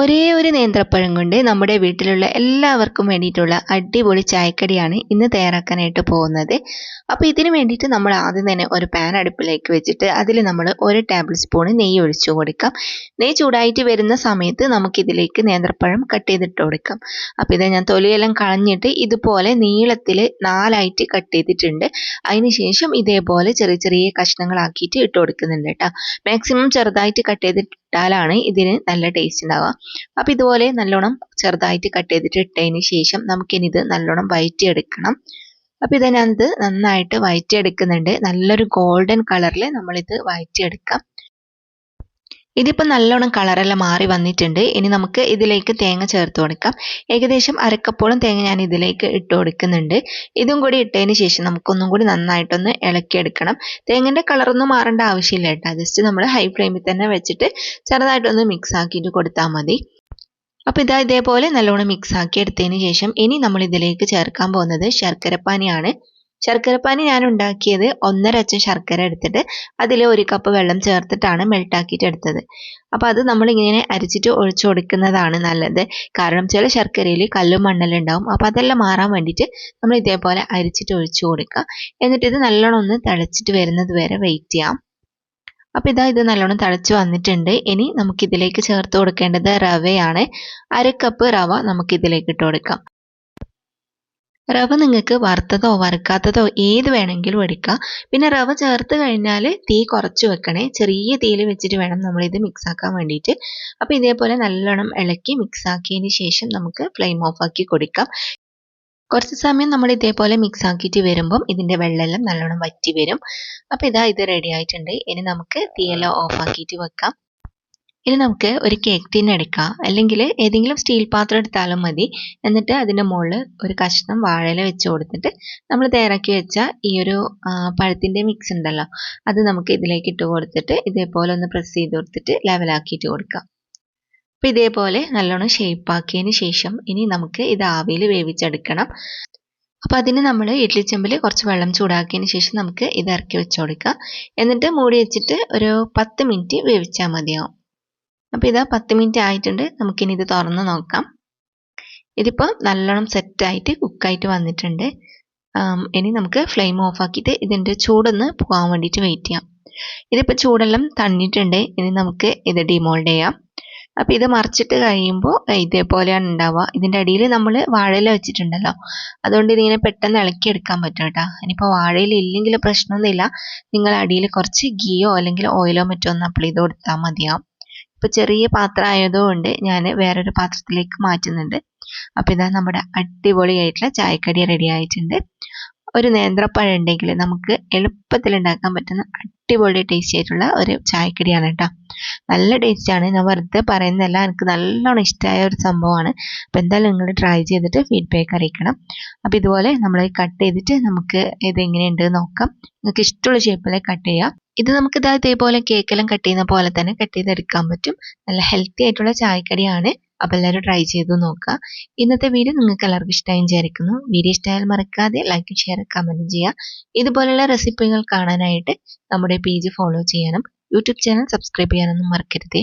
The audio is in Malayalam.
ഒരേ ഒരു നേന്ത്രപ്പഴം കൊണ്ട് നമ്മുടെ വീട്ടിലുള്ള എല്ലാവർക്കും വേണ്ടിയിട്ടുള്ള അടിപൊളി ചായക്കടിയാണ് ഇന്ന് തയ്യാറാക്കാനായിട്ട് പോകുന്നത്. അപ്പോൾ ഇതിന് വേണ്ടിയിട്ട് നമ്മൾ ആദ്യം തന്നെ ഒരു പാൻ അടുപ്പിലേക്ക് വെച്ചിട്ട് അതിൽ നമ്മൾ ഒരു ടേബിൾ സ്പൂൺ നെയ്യ് ഒഴിച്ചു കൊടുക്കാം. നെയ്യ് ചൂടായിട്ട് വരുന്ന സമയത്ത് നമുക്കിതിലേക്ക് നേന്ത്രപ്പഴം കട്ട് ചെയ്തിട്ട് കൊടുക്കാം. അപ്പോൾ ഇത് ഞാൻ തൊലിയെല്ലാം കളഞ്ഞിട്ട് ഇതുപോലെ നീളത്തിൽ നാലായിട്ട് കട്ട് ചെയ്തിട്ടുണ്ട്. അതിനുശേഷം ഇതേപോലെ ചെറിയ ചെറിയ കഷ്ണങ്ങളാക്കിയിട്ട് ഇട്ട് കൊടുക്കുന്നുണ്ട് കേട്ടോ. മാക്സിമം ചെറുതായിട്ട് കട്ട് ചെയ്തിട്ടാലാണ് ഇതിന് നല്ല ടേസ്റ്റ് ഉണ്ടാവുക അപ്പോൾ ഇതുപോലെ നല്ലോണം ചെറുതായിട്ട് കട്ട് ചെയ്തിട്ട് ഇട്ടതിന് ശേഷം നമുക്കിനി ഇത് നല്ലോണം വയറ്റിയെടുക്കണം. അപ്പോൾ ഇതിനകത്ത് നന്നായിട്ട് വയറ്റിയെടുക്കുന്നുണ്ട്. നല്ലൊരു ഗോൾഡൻ കളറിൽ നമ്മളിത് വയറ്റിയെടുക്കാം. ഇതിപ്പോൾ നല്ലോണം കളറെല്ലാം മാറി വന്നിട്ടുണ്ട്. ഇനി നമുക്ക് ഇതിലേക്ക് തേങ്ങ ചേർത്ത് കൊടുക്കാം. ഏകദേശം അരക്കപ്പോളം തേങ്ങ ഞാൻ ഇതിലേക്ക് ഇട്ട് കൊടുക്കുന്നുണ്ട്. ഇതും കൂടി ഇട്ടതിന് ശേഷം നമുക്കൊന്നും കൂടി നന്നായിട്ടൊന്ന് ഇളക്കിയെടുക്കണം. തേങ്ങന്റെ കളറൊന്നും മാറേണ്ട ആവശ്യമില്ല കേട്ടോ. ജസ്റ്റ് നമ്മൾ ഹൈ ഫ്ലെയിമിൽ തന്നെ വെച്ചിട്ട് ചെറുതായിട്ടൊന്ന് മിക്സ് ആക്കിയിട്ട് കൊടുത്താൽ മതി. അപ്പോൾ ഇതാ ഇതേപോലെ നല്ലോണം മിക്സ് ആക്കി എടുത്തതിന് ശേഷം ഇനി നമ്മൾ ഇതിലേക്ക് ചേർക്കാൻ പോകുന്നത് ശർക്കരപ്പാനിയാണ്. ശർക്കരപ്പാനി ഞാൻ ഉണ്ടാക്കിയത് ഒന്നര അച്ച ശർക്കര എടുത്തിട്ട് അതിൽ ഒരു കപ്പ് വെള്ളം ചേർത്തിട്ടാണ് മെൽട്ടാക്കിയിട്ട് എടുത്തത്. അപ്പോൾ അത് നമ്മളിങ്ങനെ അരിച്ചിട്ട് ഒഴിച്ചു കൊടുക്കുന്നതാണ് നല്ലത്. കാരണം ചില ശർക്കരയിൽ കല്ലും മണ്ണലും ഉണ്ടാവും. അപ്പോൾ അതെല്ലാം മാറാൻ വേണ്ടിയിട്ട് നമ്മൾ ഇതേപോലെ അരിച്ചിട്ട് ഒഴിച്ചു കൊടുക്കുക. എന്നിട്ട് ഇത് നല്ലോണം ഒന്ന് തിളച്ചിട്ട് വരുന്നത് വരെ വെയിറ്റ് ചെയ്യാം. അപ്പോൾ ഇതാ ഇത് നല്ലോണം തിളച്ച് വന്നിട്ടുണ്ട്. ഇനി നമുക്കിതിലേക്ക് ചേർത്ത് കൊടുക്കേണ്ടത് റവയാണ്. അര കപ്പ് റവ നമുക്കിതിലേക്ക് ഇട്ട് കൊടുക്കാം. റവ നിങ്ങൾക്ക് വറുത്തതോ വറുക്കാത്തതോ ഏത് വേണമെങ്കിലും എടുക്കാം. പിന്നെ റവ ചേർത്ത് കഴിഞ്ഞാൽ തീ കുറച്ച് വെക്കണേ. ചെറിയ തീയിൽ വെച്ചിട്ട് വേണം നമ്മളിത് മിക്സ് ആക്കാൻ വേണ്ടിയിട്ട്. അപ്പോൾ ഇതേപോലെ നല്ലോണം ഇളക്കി മിക്സ് ആക്കിയതിന് ശേഷം നമുക്ക് ഫ്ലെയിം ഓഫ് ആക്കി കൊടുക്കാം. കുറച്ച് സമയം നമ്മൾ ഇതേപോലെ മിക്സ് ആക്കിയിട്ട് വരുമ്പം ഇതിന്റെ വെള്ളമെല്ലാം നല്ലോണം വറ്റി വരും. അപ്പോൾ ഇതാ ഇത് റെഡി ആയിട്ടുണ്ട്. ഇനി നമുക്ക് തീയെല്ലാം ഓഫ് ആക്കിയിട്ട് വെക്കാം. ഇനി നമുക്ക് ഒരു കേക്ക് ടിൻ എടുക്കാം. അല്ലെങ്കിൽ ഏതെങ്കിലും സ്റ്റീൽ പാത്രം എടുത്താലും മതി. എന്നിട്ട് അതിന്റെ മുകളിൽ ഒരു കഷ്ണം വാഴയില വെച്ച് കൊടുത്തിട്ട് നമ്മൾ തയ്യാറാക്കി വെച്ച ഈ ഒരു പഴത്തിന്റെ മിക്സ് ഉണ്ടല്ലോ. അത് നമുക്ക് ഇതിലേക്ക് ഇട്ട് കൊടുത്തിട്ട് ഇതേപോലെ ഒന്ന് പ്രസ് ചെയ്ത് കൊടുത്തിട്ട് ലെവലാക്കിയിട്ട് കൊടുക്കാം. അപ്പം ഇതേപോലെ നല്ലോണം ഷേപ്പാക്കിയതിന് ശേഷം ഇനി നമുക്ക് ഇത് ആവിയിൽ വേവിച്ചെടുക്കണം. അപ്പോൾ അതിന് നമ്മൾ ഇഡ്ലി ചെമ്പിൽ കുറച്ച് വെള്ളം ചൂടാക്കിയതിന് ശേഷം നമുക്ക് ഇത് ഇറക്കി വെച്ച് കൊടുക്കാം. എന്നിട്ട് മൂടി വെച്ചിട്ട് ഒരു പത്ത് മിനിറ്റ് വേവിച്ചാൽ മതിയാവും. അപ്പോൾ ഇത് പത്ത് മിനിറ്റ് ആയിട്ടുണ്ട്. നമുക്കിനി ഇത് തുറന്ന് നോക്കാം. ഇതിപ്പോൾ നല്ലോണം സെറ്റായിട്ട് കുക്കായിട്ട് വന്നിട്ടുണ്ട്. ഇനി നമുക്ക് ഫ്ലെയിം ഓഫ് ആക്കിയിട്ട് ഇതിന്റെ ചൂടൊന്ന് പോകാൻ വേണ്ടിയിട്ട് വെയിറ്റ് ചെയ്യാം. ഇതിപ്പോൾ ചൂടെല്ലാം തണ്ണിട്ടുണ്ട്. ഇനി നമുക്ക് ഇത് ഡിമോൾഡ് ചെയ്യാം. അപ്പോൾ ഇത് മറിച്ചിട്ട് കഴിയുമ്പോൾ ഇതേപോലെയാണ് ഉണ്ടാവുക. ഇതിന്റെ അടിയിൽ നമ്മൾ വാഴയില വെച്ചിട്ടുണ്ടല്ലോ. അതുകൊണ്ട് ഇതിങ്ങനെ പെട്ടെന്ന് ഇളക്കി എടുക്കാൻ പറ്റും കേട്ടോ. ഇനിയിപ്പോൾ വാഴയില ഇല്ലെങ്കിൽ പ്രശ്നമൊന്നുമില്ല. നിങ്ങൾ അടിയിൽ കുറച്ച് ഗീയോ അല്ലെങ്കിൽ ഓയിലോ മറ്റോ ഒന്ന് അപ്ലൈ ചെയ്ത് കൊടുത്താൽ മതിയാവും. ഇപ്പോൾ ചെറിയ പാത്രം ആയതുകൊണ്ട് ഞാൻ വേറൊരു പാത്രത്തിലേക്ക് മാറ്റുന്നുണ്ട്. അപ്പോൾ ഇതാ നമ്മുടെ അടിപൊളിയായിട്ടുള്ള ചായക്കടി റെഡി ആയിട്ടുണ്ട്. ഒരു നേന്ത്രപ്പഴം ഉണ്ടെങ്കിൽ നമുക്ക് എളുപ്പത്തിൽ ഉണ്ടാക്കാൻ പറ്റുന്ന അടിപൊളി ടേസ്റ്റി ആയിട്ടുള്ള ഒരു ചായക്കടിയാണ് കേട്ടോ. നല്ല ടേസ്റ്റാണ് ഞാൻ വെറുതെ പറയുന്നതല്ല. എനിക്ക് നല്ലോണം ഇഷ്ടമായ ഒരു സംഭവമാണ്. അപ്പോൾ എന്തായാലും നിങ്ങൾ ട്രൈ ചെയ്തിട്ട് ഫീഡ്ബാക്ക് അറിയിക്കണം. അപ്പോൾ ഇതുപോലെ നമ്മൾ കട്ട് ചെയ്തിട്ട് നമുക്ക് ഇത് എങ്ങനെയുണ്ട് നോക്കാം. നിങ്ങൾക്ക് ഇഷ്ടമുള്ള ഷേപ്പിലെ കട്ട് ചെയ്യാം. ഇത് നമുക്ക് ഇതാ ഇതേപോലെ കേക്കെല്ലാം കട്ട് ചെയ്യുന്ന പോലെ തന്നെ കട്ട് ചെയ്തെടുക്കാൻ പറ്റും. നല്ല ഹെൽത്തി ആയിട്ടുള്ള ചായക്കടിയാണ്. അപ്പോൾ എല്ലാവരും ട്രൈ ചെയ്ത് നോക്കുക. ഇന്നത്തെ വീഡിയോ നിങ്ങൾക്ക് എല്ലാവർക്കും ഇഷ്ടമായി വിചാരിക്കുന്നു. വീഡിയോ ഇഷ്ടമായാൽ മറക്കാതെ ലൈക്ക് ഷെയർ കമന്റ് ചെയ്യുക. ഇതുപോലുള്ള റെസിപ്പികൾ കാണാനായിട്ട് നമ്മുടെ പേജ് ഫോളോ ചെയ്യണം യൂട്യൂബ് ചാനൽ സബ്സ്ക്രൈബ് ചെയ്യാനൊന്നും മറക്കരുതേ.